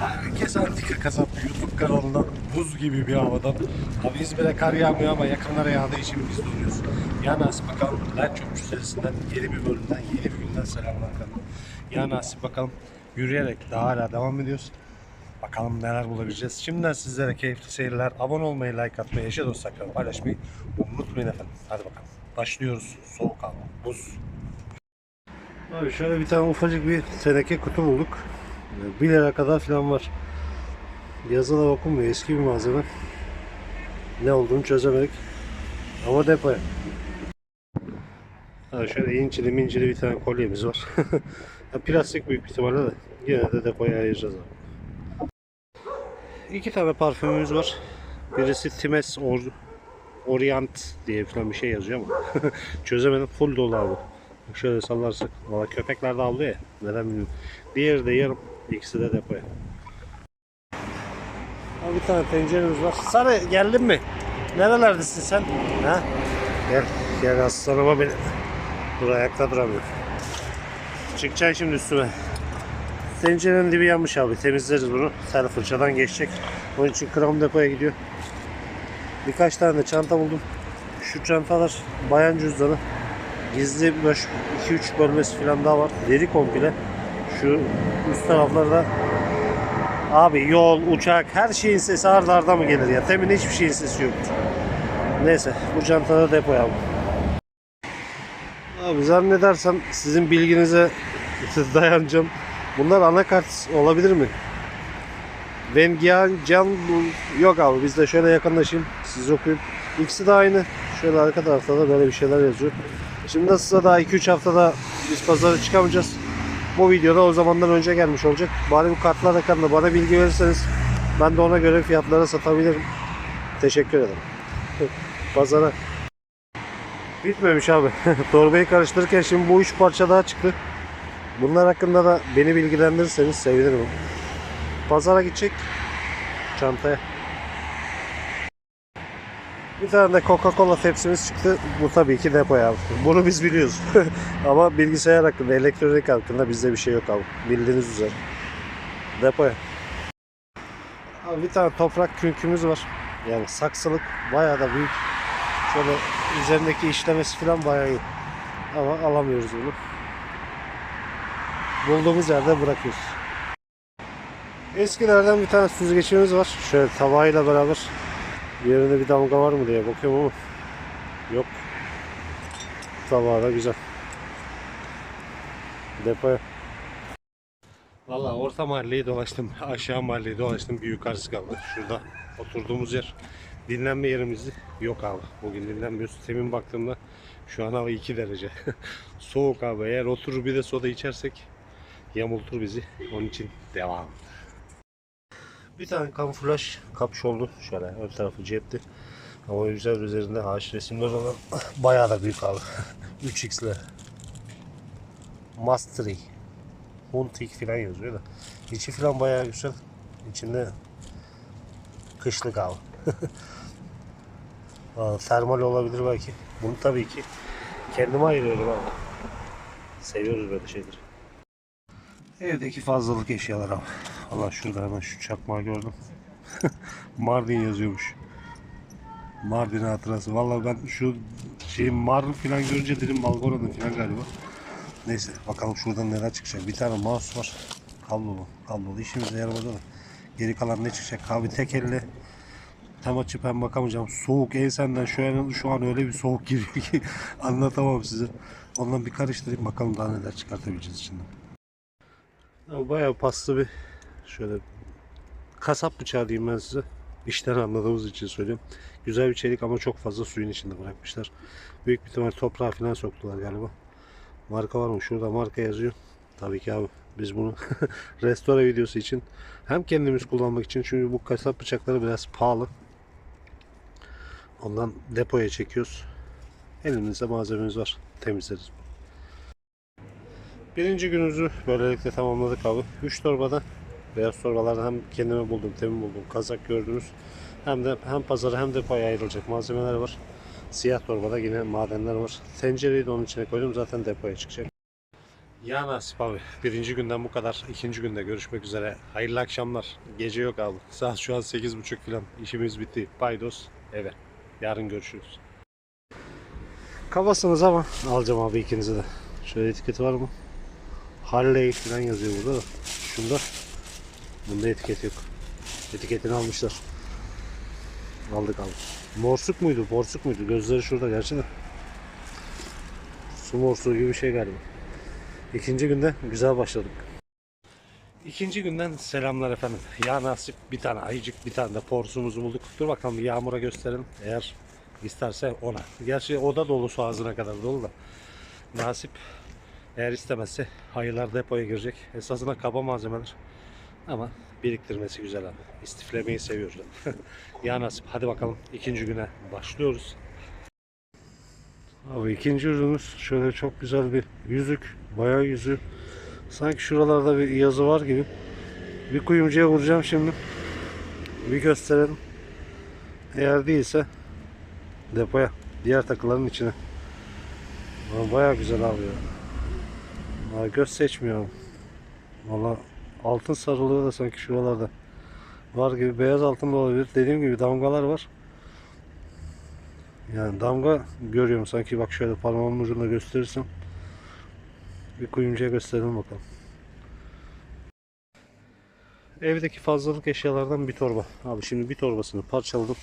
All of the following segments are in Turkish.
Herkes Antika Kasap YouTube kanalından buz gibi bir havadan. Abi İzmir'e kar yağmıyor ama yakınlara yağdığı için biz donuyoruz. Ya nasip bakalım Lan Çöpçü serisinden yeni bir bölümden yeni bir günden selamlar kanalı. Ya nasip bakalım yürüyerek daha hala devam ediyoruz. Bakalım neler bulabileceğiz. Şimdiden sizlere keyifli seyirler. Abone olmayı, like atmayı, eşe dostlarla paylaşmayı unutmayın efendim. Hadi bakalım. Başlıyoruz. Soğuk hava, buz. Abi şöyle bir tane ufacık bir teneke kutu bulduk. 1 lira kadar falan var. Yazı da okunmuyor. Eski bir malzeme. Ne olduğunu çözemedik. Ama depoya. Ha şöyle incili mincili bir tane kolyemiz var. Plastik büyük ihtimalle de yine de depoya ayıracağız abi. İki tane parfümümüz var. Birisi Times Or Orient diye falan bir şey yazıyor ama çözemedim. Full dolu abi. Şöyle sallarsak. Valla köpekler de avlıyor ya. Neden bilmiyorum. Diğeri de yarım. İkisi de depoya. Abi bir tane tenceremiz var. Sarı geldin mi? Nerelerdesin sen? Ha? Gel. Gel aslanıma beni. Dur ayakta duramıyor. Çıkacaksın şimdi üstüme. Tencerenin dibi yanmış abi. Temizleriz bunu. Sen fırçadan geçecek. Onun için krom depoya gidiyor. Birkaç tane de çanta buldum. Şu çantalar bayan cüzdanı. Gizli boş 2-3 bölmesi falan daha var. Deri komple. Şu üst taraflarda abi yol, uçak her şeyin sesi arda arda mı gelir ya? Temin hiçbir şeyin sesi yoktur. Neyse bu çantada depoya bu. Abi zannedersem sizin bilginize dayanacağım. Bunlar anakart olabilir mi? Vengian Can yok abi biz de şöyle yakınlaşayım siz okuyun. İkisi de aynı. Şöyle arka tarafta da böyle bir şeyler yazıyor. Şimdi nasılsa daha 2-3 haftada biz pazara çıkamayacağız. Bu videoda o zamandan önce gelmiş olacak. Bari bu kartlar hakkında bana bilgi verirseniz ben de ona göre fiyatlara satabilirim. Teşekkür ederim. Pazara bitmemiş abi. Torbayı karıştırırken şimdi bu üç parça daha çıktı. Bunlar hakkında da beni bilgilendirirseniz sevinirim. Pazara gidecek çantaya. Bir tane de Coca-Cola tepsimiz çıktı. Bu tabii ki depoya abi. Bunu biz biliyoruz. Ama bilgisayar hakkında, elektronik hakkında bizde bir şey yok abi. Bildiğiniz üzere. Depoya. Abi bir tane toprak künkümüz var. Yani saksılık bayağı da büyük. Şöyle üzerindeki işlemesi falan bayağı iyi. Ama alamıyoruz bunu. Bulduğumuz yerde bırakıyoruz. Eskilerden bir tane süzgeçimiz var. Şöyle tavayla beraber yerinde bir damga var mı diye bakıyorum ama yok. Tava da güzel. Depoya. Valla orta mahalleyi dolaştım. Aşağı mahalleyi dolaştım. Bir yukarısı kaldı. Şurada oturduğumuz yer. Dinlenme yerimiz yok abi. Bugün dinlenmiyoruz. Temin baktığımda şu an hava 2 derece. Soğuk abi. Eğer oturur bir de soda içersek yamultur bizi. Onun için devam. Bir tane kamuflaj kapşonlu şöyle ön tarafı cepti. Ama güzel üzerinde ağaç resimler olan bayağı da büyük abi. 3x'le. Mastery. Huntik falan yazıyor da. İçi falan bayağı güzel. İçinde kışlık abi. Termal olabilir belki. Bunu tabii ki kendime ayırıyorum abi. Seviyoruz böyle şeyleri. Evdeki fazlalık eşyalar abi. Allah şurada hemen şu çakmağı gördüm. Mardin yazıyormuş. Mardin hatırası. Vallahi ben şu şey Mardin falan görünce dedim Malboro'nun falan galiba. Neyse bakalım şuradan neler çıkacak. Bir tane mouse var. Kablolu. Kablolu. İşimize yaramadı da. Geri kalan ne çıkacak? Abi tek elle tam açıp hem bakamayacağım. Soğuk ensenden şu an, şu an öyle bir soğuk giriyor ki anlatamam size. Ondan bir karıştırayım bakalım daha neler çıkartabileceğiz içinden. Ya Bayağı paslı bir şöyle kasap bıçağı diyeyim ben size. İşten anladığımız için söylüyorum. Güzel bir çelik ama çok fazla suyun içinde bırakmışlar. Büyük bir ihtimal toprağa falan soktular galiba. Marka var mı? Şurada marka yazıyor. Tabii ki abi biz bunu restore videosu için hem kendimiz kullanmak için çünkü bu kasap bıçakları biraz pahalı. Ondan depoya çekiyoruz. Elimizde malzememiz var. Temizleriz. Birinci günümüzü böylelikle tamamladık abi. 3 torbada beyaz torbalardan hem kendime buldum, temin buldum, kazak gördünüz. Hem de hem pazara hem depoya ayrılacak malzemeler var. Siyah torbada yine madenler var. Tencereyi de onun içine koydum zaten depoya çıkacak. Ya nasip abi. Birinci günden bu kadar. İkinci günde görüşmek üzere. Hayırlı akşamlar. Gece yok abi. Saat şu an 8.30 falan. İşimiz bitti. Paydos eve. Yarın görüşürüz. Kafasınız ama alacağım abi ikinizi de. Şöyle etiketi var mı? Harley falan yazıyor burada da. Şunda bunda etiket yok. Etiketini almışlar. Aldık aldık. Morsuk muydu? Borsuk muydu? Gözleri şurada gerçi de. Su morsuğu gibi bir şey galiba. İkinci günde güzel başladık. İkinci günden selamlar efendim. Ya nasip bir tane ayıcık bir tane de porsumuzu bulduk. Dur bakalım yağmura gösterelim. Eğer isterse ona. Gerçi o da dolu su ağzına kadar dolu da. Nasip eğer istemezse hayırlar depoya girecek. Esasında kaba malzemeler. Ama biriktirmesi güzel abi. İstiflemeyi seviyoruz. ya nasip. Hadi bakalım ikinci güne başlıyoruz. Abi ikinci ürünümüz şöyle çok güzel bir yüzük. Bayağı yüzü. Sanki şuralarda bir yazı var gibi. Bir kuyumcuya vuracağım şimdi. Bir gösterelim. Eğer değilse depoya. Diğer takıların içine. Bayağı güzel abi ya. Göz seçmiyor. Valla altın sarılığı da sanki şuralarda var gibi. Beyaz altın da olabilir. Dediğim gibi damgalar var. Yani damga görüyorum sanki bak şöyle parmağımın ucunda gösterirsem. Bir kuyumcuya gösterelim bakalım. Evdeki fazlalık eşyalardan bir torba. Abi şimdi bir torbasını parçaladım.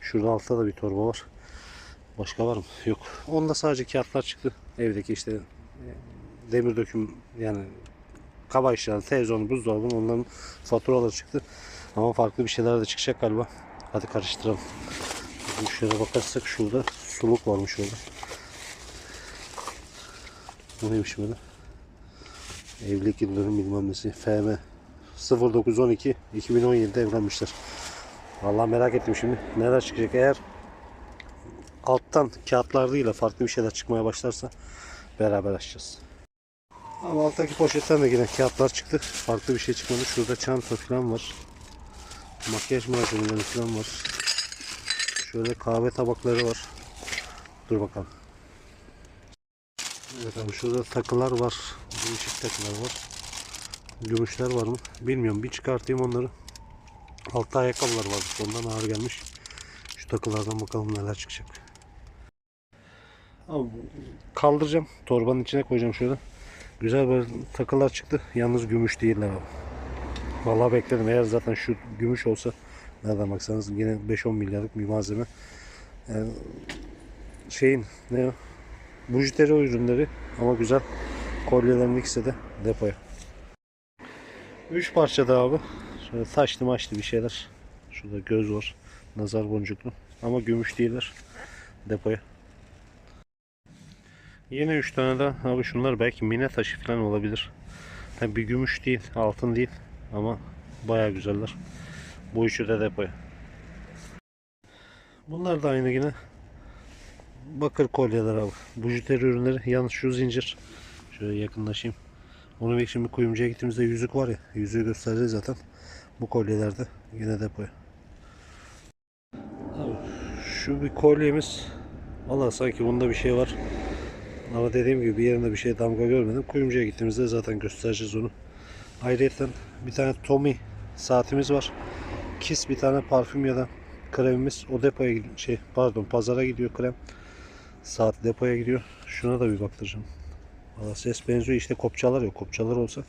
Şurada altta da bir torba var. Başka var mı? Yok. Onda sadece kağıtlar çıktı. Evdeki işte e, demir döküm yani kaba eşyalar, televizyon, buzdolabı onların faturaları çıktı. Ama farklı bir şeyler de çıkacak galiba. Hadi karıştıralım. Şimdi şöyle bakarsak şurada suluk varmış orada. Bu neymiş böyle? Evlilik yıl dönüm bilmem nesi. FM 0912 2017'de evlenmişler. Vallahi merak ettim şimdi. Neler çıkacak eğer alttan kağıtlar değil de farklı bir şeyler çıkmaya başlarsa beraber açacağız. Ama alttaki poşetten de yine kağıtlar çıktı. Farklı bir şey çıkmadı. Şurada çanta falan var. Makyaj malzemeleri falan var. Şöyle kahve tabakları var. Dur bakalım. Evet abi şurada takılar var. Değişik takılar var. Gümüşler var mı? Bilmiyorum. Bir çıkartayım onları. Altta ayakkabılar vardı. Ondan ağır gelmiş. Şu takılardan bakalım neler çıkacak. Abi, kaldıracağım. Torbanın içine koyacağım şöyle. Güzel böyle takılar çıktı. Yalnız gümüş değiller abi. Vallahi bekledim. Eğer zaten şu gümüş olsa nereden baksanız yine 5-10 milyarlık bir malzeme. Yani şeyin ne o? Bujiteri ürünleri ama güzel. Kolyelerin ikisi de depoya. 3 parça da abi. Şöyle taşlı maçlı bir şeyler. Şurada göz var. Nazar boncuklu. Ama gümüş değiller. Depoya. Yine 3 tane daha. Abi şunlar belki mine taşı falan olabilir. Tabi bir gümüş değil, altın değil ama baya güzeller. Bu üçü de depoya. Bunlar da aynı yine. Bakır kolyeler abi. Bujiteri ürünleri. Yalnız şu zincir. Şöyle yakınlaşayım. Onu bir şimdi kuyumcuya gittiğimizde yüzük var ya. Yüzüğü göstereceğiz zaten. Bu kolyelerde yine depoya. Abi, şu bir kolyemiz. Valla sanki bunda bir şey var. Ama dediğim gibi bir yerinde bir şey damga görmedim. Kuyumcuya gittiğimizde zaten göstereceğiz onu. Ayrıca bir tane Tommy saatimiz var. Kiss bir tane parfüm ya da kremimiz. O depoya. Şey pardon pazara gidiyor krem. Saat depoya gidiyor. Şuna da bir baktıracağım. Valla ses benziyor. İşte kopçalar yok. Kopçalar olsa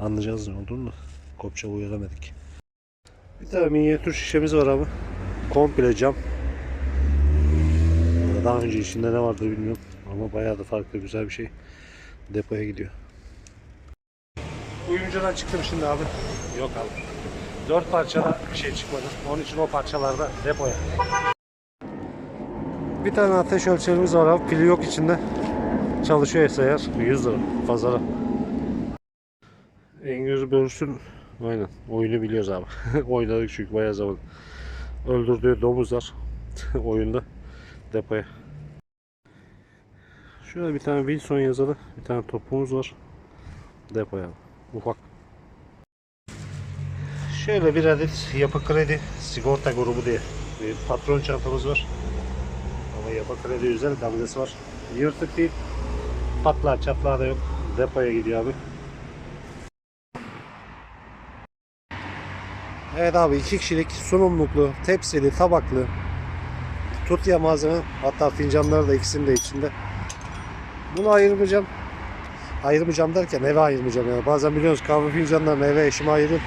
anlayacağız ne olduğunu da. Kopça uyaramadık. Bir tane minyatür şişemiz var abi. Komple cam. Daha önce içinde ne vardı bilmiyorum. Ama bayağı da farklı güzel bir şey. Depoya gidiyor. Uyumcudan çıktım şimdi abi. Yok abi. Dört parçada bir şey çıkmadı. Onun için o parçalarda depoya. Bir tane ateş ölçerimiz var abi. Pili yok içinde. Çalışıyor eğer. 100 lira. Pazara. Engür Börsün Aynen. Oyunu biliyoruz abi. Oynadık çünkü bayağı zaman. Öldürdüğü domuzlar oyunda depoya. Şöyle bir tane Wilson yazılı bir tane topumuz var. Depoya. Ufak. Şöyle bir adet yapı kredi sigorta grubu diye bir patron çantamız var. Ama yapı kredi üzerinde damgası var. Yırtık değil. Patlar çatlağı da yok. depoya gidiyor abi. Evet abi iki kişilik sunumluklu, tepsili, tabaklı, tutya malzeme hatta fincanları da ikisinin de içinde. Bunu ayırmayacağım. Ayırmayacağım derken eve ayırmayacağım yani. Bazen biliyorsunuz kahve fincanlarını eve eşime ayırıyorum.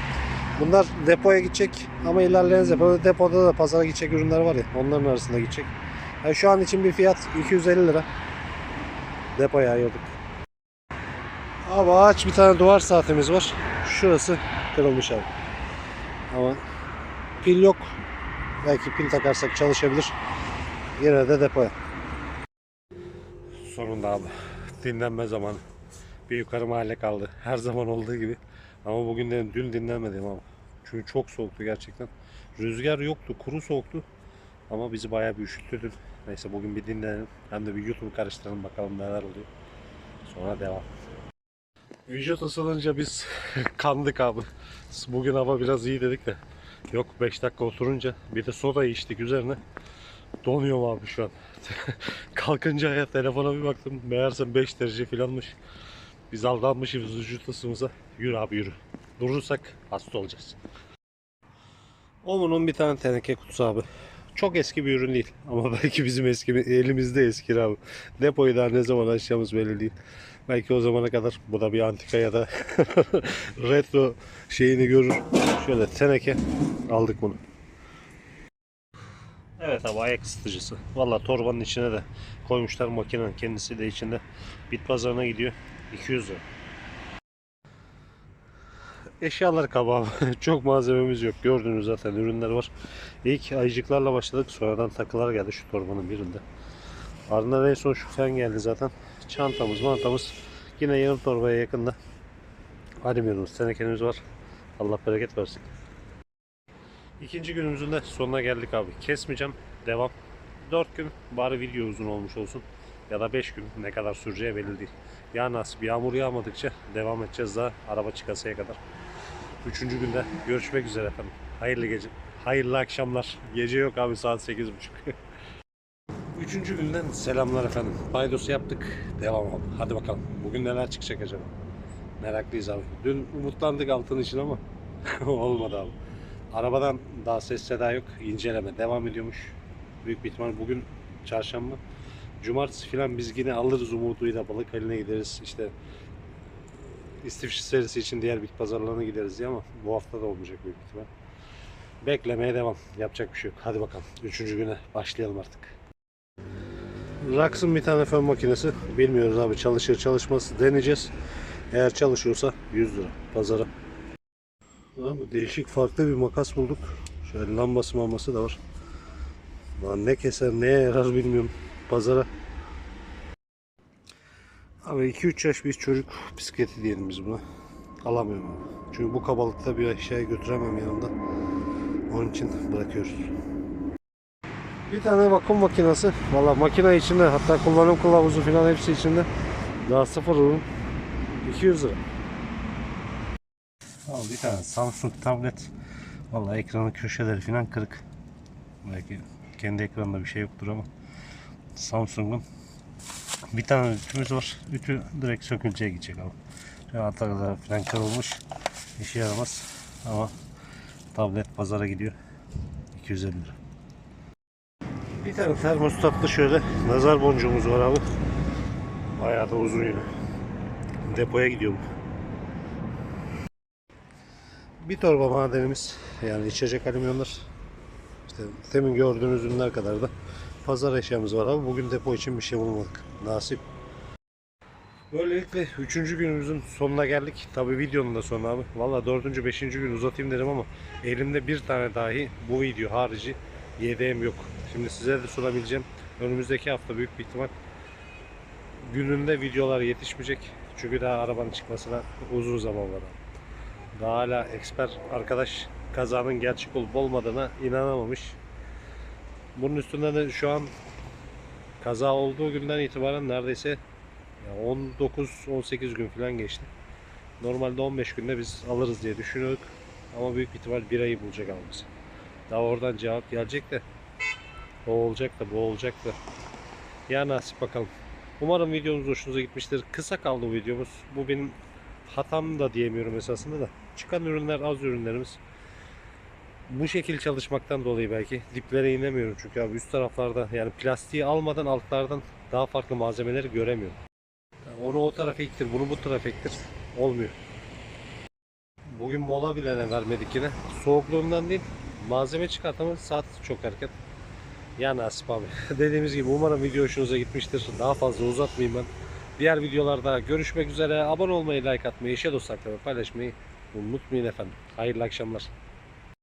Bunlar depoya gidecek ama ilerleyen depoda, depoda da pazara gidecek ürünler var ya onların arasında gidecek. Yani şu an için bir fiyat 250 lira. Depoya ayırdık. Abi ağaç bir tane duvar saatimiz var. Şurası kırılmış abi. Ama pil yok. Belki pil takarsak çalışabilir. Yine de depoya. Sonunda abi. Dinlenme zamanı. Bir yukarı mahalle kaldı. Her zaman olduğu gibi. Ama bugün de dün dinlenmedim ama. Çünkü çok soğuktu gerçekten. Rüzgar yoktu. Kuru soğuktu. Ama bizi bayağı bir üşüttü. Neyse bugün bir dinlenelim. Hem de bir YouTube karıştıralım bakalım neler oluyor. Sonra devam. Vücut ısınınca biz kandık abi. Bugün hava biraz iyi dedik de. Yok 5 dakika oturunca bir de soda içtik üzerine. Donuyorum abi şu an. Kalkınca ya telefona bir baktım. Meğerse 5 derece falanmış. Biz aldanmışız vücut ısımıza. Yürü abi yürü. Durursak hasta olacağız. Omun'un bir tane teneke kutusu abi. Çok eski bir ürün değil. Ama belki bizim eski elimizde eski abi. Depoyu daha ne zaman açacağımız belli değil. Belki o zamana kadar bu da bir antika ya da retro şeyini görür. Şöyle teneke aldık bunu. Evet abi ayak ısıtıcısı. Valla torbanın içine de koymuşlar makinenin kendisi de içinde. Bit pazarına gidiyor. 200 lira. Eşyalar kaba. Çok malzememiz yok. Gördüğünüz zaten ürünler var. İlk ayıcıklarla başladık. Sonradan takılar geldi şu torbanın birinde. Ardından en son şu fen geldi zaten. Çantamız, mantamız yine yarım torbaya yakında. Alüminyumumuz, tenekemiz var. Allah bereket versin. İkinci günümüzün de sonuna geldik abi. Kesmeyeceğim. Devam. 4 gün bari video uzun olmuş olsun. Ya da 5 gün ne kadar süreceği belli değil. Ya nasip yağmur yağmadıkça devam edeceğiz daha araba çıkasıya kadar. Üçüncü günde görüşmek üzere efendim. Hayırlı gece. Hayırlı akşamlar. Gece yok abi saat 8.30. Üçüncü günden selamlar efendim. Paydosu yaptık. Devam abi. Hadi bakalım. Bugün neler çıkacak acaba? Meraklıyız abi. Dün umutlandık altın için ama olmadı abi. Arabadan daha ses seda yok. İnceleme devam ediyormuş. Büyük bir ihtimal bugün çarşamba. Cumartesi falan biz yine alırız umuduyla balık haline gideriz. İşte istifçi serisi için diğer bit pazarlarına gideriz diye ama bu hafta da olmayacak büyük ihtimal. Beklemeye devam. Yapacak bir şey yok. Hadi bakalım. Üçüncü güne başlayalım artık. Rax'ın bir tane fön makinesi. Bilmiyoruz abi çalışır çalışmaz deneyeceğiz. Eğer çalışıyorsa 100 lira pazara. Değişik farklı bir makas bulduk. Şöyle lambası maması da var. Lan ne keser neye yarar bilmiyorum. Pazara. Abi 2-3 yaş bir çocuk bisikleti diyelim biz buna. Alamıyorum abi. Çünkü bu kabalıkta bir eşyayı götüremem yanımda. Onun için bırakıyoruz. Bir tane vakum makinesi. Valla makine içinde hatta kullanım kılavuzu falan hepsi içinde. Daha sıfır ürün. 200 lira. Al bir tane Samsung tablet. Valla ekranın köşeleri falan kırık. Belki kendi ekranında bir şey yoktur ama Samsung'un bir tane ütümüz var. Ütü direkt söküleceğe gidecek abi. Şu atarlar falan kırılmış. İşe yaramaz. Ama tablet pazara gidiyor. 250 lira. Bir tane termostatlı şöyle nazar boncuğumuz var abi. Bayağı da uzun yine. Depoya gidiyor bu. Bir torba madenimiz yani içecek alüminyonlar. İşte demin gördüğünüz ürünler kadar da pazar eşyamız var abi. Bugün depo için bir şey bulmadık. Nasip. Böylelikle üçüncü günümüzün sonuna geldik. Tabi videonun da sonu abi. Valla dördüncü, beşinci gün uzatayım dedim ama elimde bir tane dahi bu video harici yedeğim yok. Şimdi size de sunabileceğim. Önümüzdeki hafta büyük bir ihtimal gününde videolar yetişmeyecek. Çünkü daha arabanın çıkmasına uzun zaman var. abi. Daha hala eksper arkadaş kazanın gerçek olup olmadığına inanamamış. Bunun üstünden de şu an kaza olduğu günden itibaren neredeyse 19-18 gün falan geçti. Normalde 15 günde biz alırız diye düşünüyorduk. Ama büyük ihtimal bir ayı bulacak alması. Daha oradan cevap gelecek de o olacak da bu olacak da. Ya nasip bakalım. Umarım videomuz hoşunuza gitmiştir. Kısa kaldı bu videomuz. Bu benim hatam da diyemiyorum esasında da. Çıkan ürünler az ürünlerimiz. Bu şekil çalışmaktan dolayı belki diplere inemiyorum çünkü abi üst taraflarda yani plastiği almadan altlardan daha farklı malzemeleri göremiyorum. Yani onu o tarafa iktir, bunu bu tarafa iktir. Olmuyor. Bugün mola bile vermedik yine. Soğukluğundan değil, malzeme çıkartamadık. Saat çok erken. Ya nasip abi. Dediğimiz gibi umarım video hoşunuza gitmiştir. Daha fazla uzatmayayım ben. Diğer videolarda görüşmek üzere. Abone olmayı, like atmayı, eşe dostlarla paylaşmayı unutmayın efendim. Hayırlı akşamlar.